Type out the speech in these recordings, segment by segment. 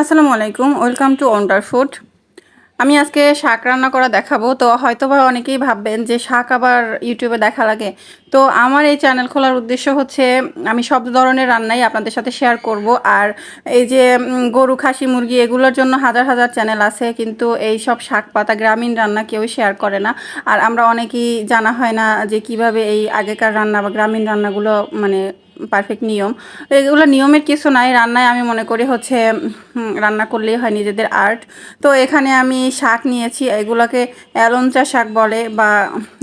আসসালামু আলাইকুম, welcome to wonder food. আমি আজকে শাক রান্না করা দেখাবো, তো হয়তো বা অনেকেই ভাববেন যে শাক আবার ইউটিউবে দেখা লাগে। তো আমার এই চ্যানেল খোলার উদ্দেশ্য হচ্ছে, আমি সব ধরনের রান্নাই আপনাদের সাথে শেয়ার করব। আর এই যে গরু, খাসি, মুরগি, এগুলোর জন্য হাজার হাজার চ্যানেল আছে, কিন্তু এই সব শাক পাতা গ্রামীণ রান্না কেউ শেয়ার করে না। আর আমরা অনেকেই জানা হয় না যে কীভাবে এই আগেকার রান্না বা গ্রামীণ রান্নাগুলো মানে পারফেক্ট নিয়ম। এগুলো নিয়মের কিছু নাই, রান্নায় আমি মনে করি হচ্ছে রান্না করলেই হয় নিজেদের আর্ট তো এখানে আমি শাক নিয়েছি, এগুলোকে অ্যালঞ্চা শাক বলে বা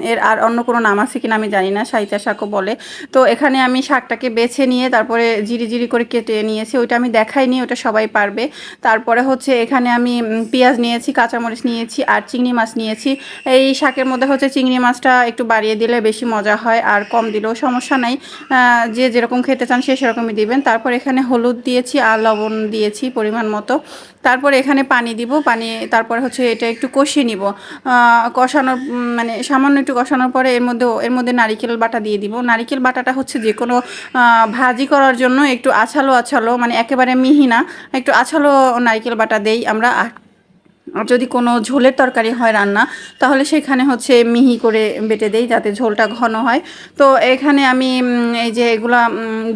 এর আর অন্য কোনো নাম আছে কিনা আমি জানি না, সাইচা শাকও বলে। তো এখানে আমি শাকটাকে বেছে নিয়ে তারপরে জিরি জিরি করে কেটে নিয়েছি, ওইটা আমি দেখাইনি, ওটা সবাই পারবে। তারপরে হচ্ছে এখানে আমি পেঁয়াজ নিয়েছি, কাঁচামরিচ নিয়েছি আর চিংড়ি মাছ নিয়েছি। এই শাকের মধ্যে হচ্ছে চিংড়ি মাছটা একটু বাড়িয়ে দিলে বেশি মজা হয়, আর কম দিলেও সমস্যা নাই। যে যেরকম খেতে চান সে সেরকমই দিবেন। তারপর এখানে হলুদ দিয়েছি আর লবণ দিয়েছি পরিমাণ মতো। তারপর এখানে পানি দিব, পানি তারপর হচ্ছে এটা একটু কষিয়ে নিব। কষানোর মানে সামান্য একটু কষানোর পরে এর মধ্যে এর মধ্যে নারিকেল বাটা দিয়ে দিব। নারিকেল বাটাটা হচ্ছে যে কোনো ভাজি করার জন্য একটু আছালো আছালো মানে একেবারে মিহি না, একটু আছালো নারিকেল বাটা দেই আমরা। আর যদি কোনো ঝোলের তরকারি হয় রান্না, তাহলে সেখানে হচ্ছে মিহি করে বেটে দেই যাতে ঝোলটা ঘন হয়। তো এখানে আমি এই যে এগুলা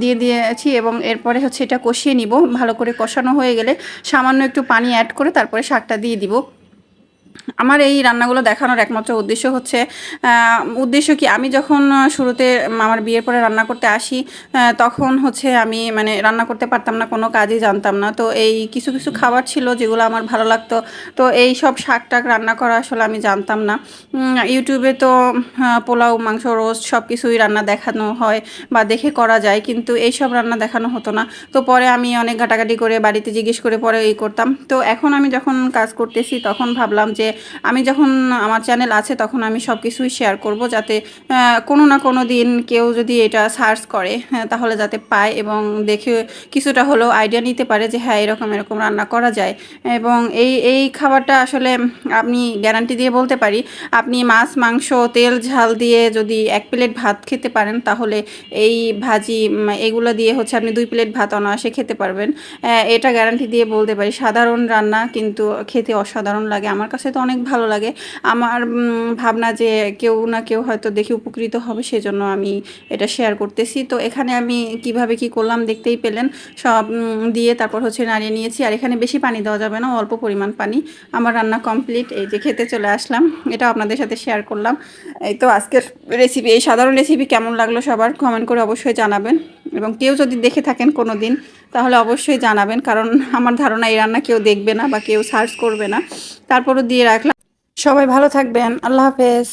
দিয়ে দিয়েছি এবং এরপরে হচ্ছে এটা কষিয়ে নিব। ভালো করে কষানো হয়ে গেলে সামান্য একটু পানি অ্যাড করে তারপরে শাকটা দিয়ে দিব। আমার এই রান্নাগুলো দেখানোর একমাত্র উদ্দেশ্য হচ্ছে উদ্দেশ্য কি আমি যখন শুরুতে আমার বিয়ের পরে রান্না করতে আসি তখন হচ্ছে আমি মানে রান্না করতে পারতাম না, কোনো কাজই জানতাম না। তো এই কিছু কিছু খাবার ছিল যেগুলো আমার ভালো লাগতো। তো এই সব শাক টাক রান্না করা আসলে আমি জানতাম না। ইউটিউবে তো পোলাও, মাংস, রোস্ট সব কিছুই রান্না দেখানো হয় বা দেখে করা যায়, কিন্তু এই সব রান্না দেখানো হতো না। তো পরে আমি অনেক ঘাটাঘাটি করে বাড়িতে জিজ্ঞেস করে পরে এই করতাম। তো এখন আমি যখন কাজ করতেছি, তখন ভাবলাম যে আমি যখন আমার চ্যানেল আছে তখন আমি সব কিছুই শেয়ার করব যাতে কোনো না কোনো দিন কেউ যদি এটা সার্চ করে হ্যাঁ, তাহলে যাতে পায় এবং দেখে কিছুটা হলেও আইডিয়া নিতে পারে যে হ্যাঁ এরকম এরকম রান্না করা যায়। এবং এই এই খাবারটা আসলে আপনি গ্যারান্টি দিয়ে বলতে পারি আপনি মাছ মাংস তেল ঝাল দিয়ে যদি এক প্লেট ভাত খেতে পারেন তাহলে এই ভাজি এগুলো দিয়ে হচ্ছে আপনি দুই প্লেট ভাত অনায়াসে খেতে পারবেন। এটা গ্যারান্টি দিয়ে বলতে পারি সাধারণ রান্না কিন্তু খেতে অসাধারণ লাগে। আমার কাছে তো অনেক ভালো লাগে। আমার ভাবনা যে কেউ না কেউ হয়তো দেখে উপকৃত হবে, সেজন্য আমি এটা শেয়ার করতেছি। তো এখানে আমি কীভাবে কি করলাম দেখতেই পেলেন। সব দিয়ে তারপর হচ্ছে নাড়িয়ে নিয়েছি। আর এখানে বেশি পানি দেওয়া যাবে না, অল্প পরিমাণ পানি। আমার রান্না কমপ্লিট এই যে খেতে চলে আসলাম। এটা আপনাদের সাথে শেয়ার করলাম। এই তো আজকের রেসিপি এই সাধারণ রেসিপি কেমন লাগল সবার কমেন্ট করে অবশ্যই জানাবেন। এবং কেউ যদি দেখে থাকেন কোনো দিন তাহলে অবশ্যই জানাবেন। কারণ আমার ধারণা, এই রান্না কেউ দেখবে না বা কেউ সার্চ করবে না। তারপরও দিয়ে রাখলাম। সবাই ভালো থাকবেন। আল্লাহ হাফেজ।